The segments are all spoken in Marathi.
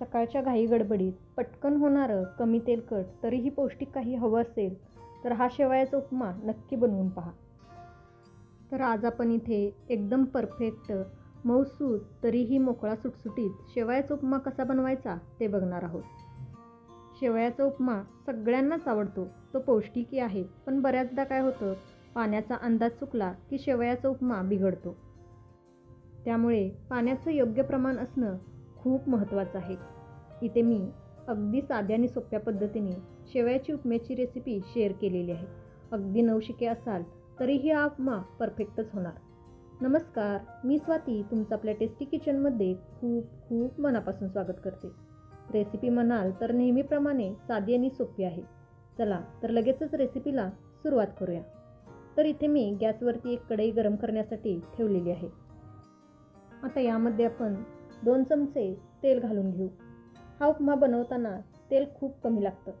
सकाळच्या घाई गडबडीत पटकन होणारं कमी तेलकट तरीही पौष्टिक काही हवं असेल तर हा शेवयाचा उपमा नक्की बनवून पहा. तर आज आपण इथे एकदम परफेक्ट मऊसूद तरीही मोकळा सुटसुटीत शेवयाचा उपमा कसा बनवायचा ते बघणार आहोत. शेवयाचा उपमा सगळ्यांनाच आवडतो तो पौष्टिकही आहे पण बऱ्याचदा काय होतं पाण्याचा अंदाज चुकला की शेवयाचा उपमा बिघडतो. त्यामुळे पाण्याचं योग्य प्रमाण असणं खूप महत्त्वाचं आहे. इथे मी अगदी साध्या आणि सोप्या पद्धतीने शेवयाची उपम्याची रेसिपी शेअर केलेली आहे. अगदी नवशिके असाल तरीही आपमा उपमा परफेक्टच होणार. नमस्कार मी स्वाती तुमचं आपल्या टेस्टी किचनमध्ये खूप खूप मनापासून स्वागत करते. रेसिपी म्हणाल तर नेहमीप्रमाणे साधी आणि सोपी आहे. चला तर लगेचच रेसिपीला सुरुवात करूया. तर इथे मी गॅसवरती एक कढई गरम करण्यासाठी ठेवलेली आहे. आता यामध्ये आपण दोन चमचे तेल घालून घेऊ. हा उपमा बनवताना तेल खूप कमी लागतं.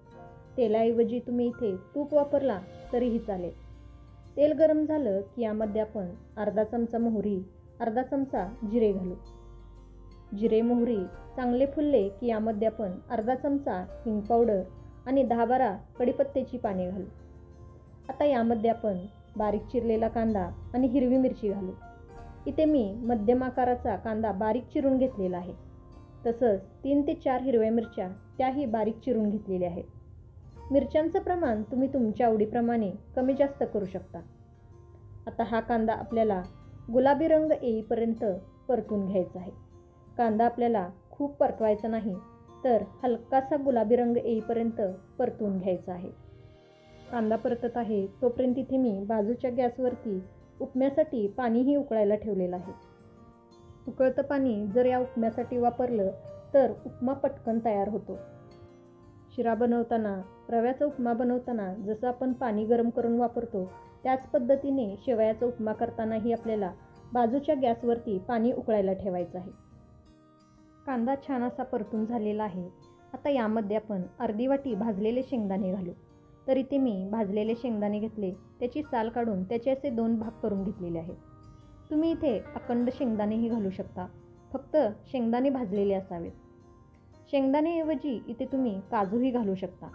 तेलाऐवजी तुम्ही इथे तूप वापरला तरीही चालेल. तेल गरम झालं की यामध्ये आपण अर्धा चमचा मोहरी अर्धा चमचा जिरे घालू. जिरे मोहरी चांगले फुलले की यामध्ये आपण अर्धा चमचा हिंग पावडर आणि दहा बारा कडीपत्त्याची पाने घालू. आता यामध्ये आपण बारीक चिरलेला कांदा आणि हिरवी मिरची घालू. इथे मी मध्यम आकाराचा कांदा बारीक चिरून घेतलेला आहे. तसंच तीन ते चार हिरव्या मिरच्या त्याही बारीक चिरून घेतलेल्या आहेत. मिरच्यांचं प्रमाण तुम्ही तुमच्या आवडीप्रमाणे कमी जास्त करू शकता. आता हा कांदा आपल्याला गुलाबी रंग येईपर्यंत परतून घ्यायचा आहे. कांदा आपल्याला खूप परतवायचा नाही तर हलकासा गुलाबी रंग येईपर्यंत परतून घ्यायचा आहे. कांदा परतत आहे तोपर्यंत इथे मी बाजूच्या गॅसवरती उपम्यासाठी पाणीही उकळायला ठेवलेलं आहे. उकळतं पाणी जर या उपम्यासाठी वापरलं तर उपमा पटकन तयार होतो. शिरा बनवताना रव्याचा उपमा बनवताना जसं आपण पाणी गरम करून वापरतो त्याच पद्धतीने शेवयाचा उपमा करतानाही आपल्याला बाजूच्या गॅसवरती पाणी उकळायला ठेवायचं आहे. कांदा छान असा परतून झालेला आहे. आता यामध्ये आपण अर्धी वाटी भाजलेले शेंगदाणे घालू. तर इथे मी भाजलेले शेंगदाणे घेतले त्याची साल काढून त्याचे असे दोन भाग करून घेतलेले आहेत. तुम्ही इथे अखंड शेंगदाणेही घालू शकता फक्त शेंगदाणे भाजलेले असावेत. शेंगदाणेऐवजी इथे तुम्ही काजूही घालू शकता.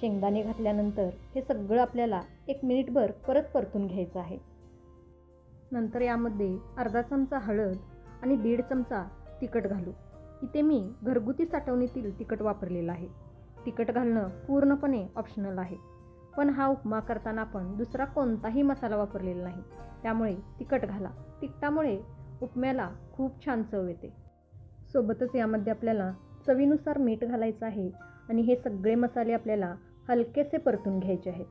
शेंगदाणे घातल्यानंतर हे सगळं आपल्याला एक मिनिटभर परत परतून घ्यायचं आहे. नंतर यामध्ये अर्धा चमचा हळद आणि दीड चमचा तिखट घालू. इथे मी घरगुती साठवणीतील तिखट वापरलेलं आहे. तिखट घालणं पूर्णपणे ऑप्शनल आहे. पण हा उपमा करताना आपण दुसरा कोणताही मसाला वापरलेला नाही. त्यामुळे तिखट घाला. तिखटामुळे उपम्याला खूप छान चव येते. सोबतच यामध्ये आपल्याला चवीनुसार मीठ घालायचं आहे आणि हे सगळे मसाले आपल्याला हलकेसे परतून घ्यायचे आहेत.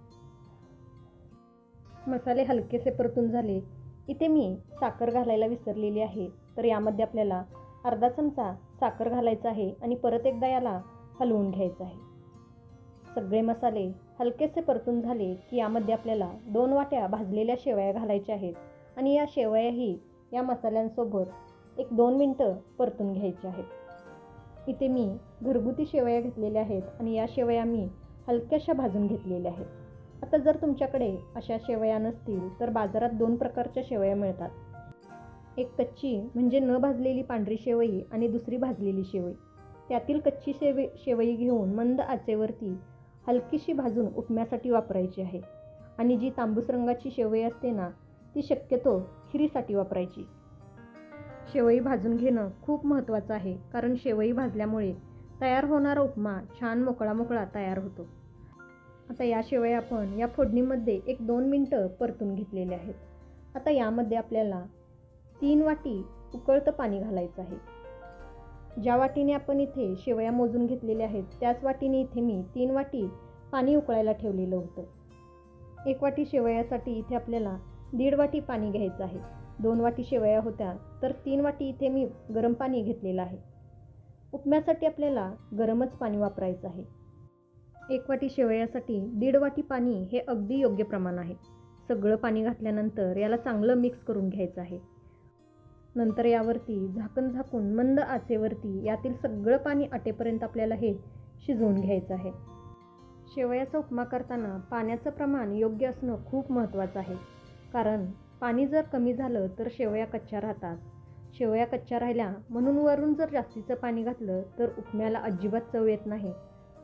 मसाले हलकेसे परतून झाले. इथे मी साखर घालायला विसरलेली आहे. तर यामध्ये आपल्याला अर्धा चमचा साखर घालायचा आहे आणि परत एकदा याला हलवून घ्यायचं आहे. सगळे मसाले हलकेसे परतून झाले की यामध्ये आपल्याला दोन वाट्या भाजलेल्या शेवया घालायच्या आहेत आणि या शेवयाही या मसाल्यांसोबत एक दोन मिनटं परतून घ्यायच्या आहेत. इथे मी घरगुती शेवया घेतलेल्या आहेत आणि या शेवया मी हलक्याशा भाजून घेतलेल्या आहेत. आता जर तुमच्याकडे अशा शेवया नसतील तर बाजारात दोन प्रकारच्या शेवया मिळतात. एक कच्ची म्हणजे न भाजलेली पांढरी शेवई आणि दुसरी भाजलेली शेवई. त्यातील कच्ची शेवे शेवई घेऊन मंद आचेवरती हलकीशी भाजून उपम्यासाठी वापरायची आहे. आणि जी तांबूस रंगाची शेवई असते ना ती शक्यतो खिरीसाठी वापरायची. शेवई भाजून घेणं खूप महत्त्वाचं आहे कारण शेवई भाजल्यामुळे तयार होणारा उपमा छान मोकळा मोकळा तयार होतो. आता या शेवई आपण या फोडणीमध्ये एक दोन मिनटं परतून घेतलेले आहेत. आता यामध्ये आपल्याला तीन वाटी उकळतं पाणी घालायचं आहे. ज्या वाटीने आपण इथे शेवया मोजून घेतलेल्या आहेत त्याच वाटीने इथे मी तीन वाटी पाणी उकळायला ठेवलेलं होतं. एक वाटी शेवयासाठी इथे आपल्याला दीड वाटी पाणी घ्यायचं आहे. दोन वाटी शेवया होत्या तर तीन वाटी इथे मी गरम पाणी घेतलेलं आहे. उपम्यासाठी आपल्याला गरमच पाणी वापरायचं आहे. एक वाटी शेवयासाठी दीड वाटी पाणी हे अगदी योग्य प्रमाण आहे. सगळं पाणी घातल्यानंतर याला चांगलं मिक्स करून घ्यायचं आहे. नंतर यावरती झाकण झाकून मंद आचेवरती यातील सगळं पाणी आटेपर्यंत आपल्याला हे शिजवून घ्यायचं आहे. शेवयाचा उपमा करताना पाण्याचं प्रमाण योग्य असणं खूप महत्त्वाचं आहे. कारण पाणी जर कमी झालं तर शेवया कच्च्या राहतात. शेवया कच्च्या राहिल्या म्हणून वरून जर जास्तीचं पाणी घातलं तर उपम्याला अजिबात चव येत नाही.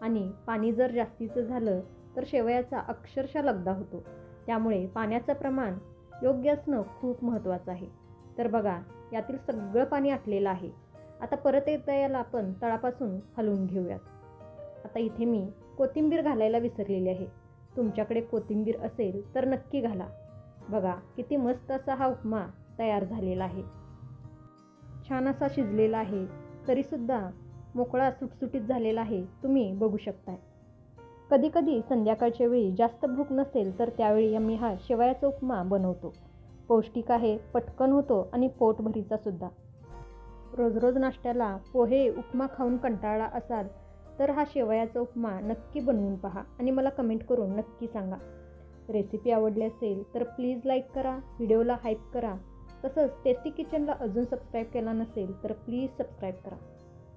आणि पाणी जर जास्तीचं झालं तर शेवयाचा अक्षरशः लगदा होतो. त्यामुळे पाण्याचं प्रमाण योग्य असणं खूप महत्त्वाचं आहे. तर बघा यातील सगळं पाणी आटलेलं आहे. आता परत एकदा याला आपण तळापासून हलवून घेऊयात. आता इथे मी कोथिंबीर घालायला विसरलेली आहे. तुमच्याकडे कोथिंबीर असेल तर नक्की घाला. बघा किती मस्त असा हा उपमा तयार झालेला आहे. छान असा शिजलेला आहे. तरीसुद्धा मोकळा सुटसुटीत झालेला आहे. तुम्ही बघू शकताय. कधीकधी संध्याकाळच्या वेळी जास्त भूक नसेल तर त्यावेळी आम्ही हा शेवयाचा उपमा बनवतो. पौष्टिक आहे पटकन होतो आणि पोटभरीचा सुद्धा. रोज रोज नाश्त्याला पोहे उपमा खाऊन कंटाळा असाल तर हा शेवयाचा उपमा नक्की बनवून पहा आणि मला कमेंट करून नक्की सांगा. रेसिपी आवडली असेल तर प्लीज लाईक करा व्हिडिओला हाईप करा. तसंच टेस्टी किचनला अजून सबस्क्राईब केला नसेल तर प्लीज सबस्क्राईब करा.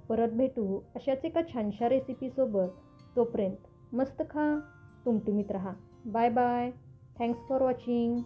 परत भेटू अशाच एका छानशा रेसिपीसोबत तोपर्यंत मस्त खा तुमटुमीत राहा. Bye bye. Thanks for watching.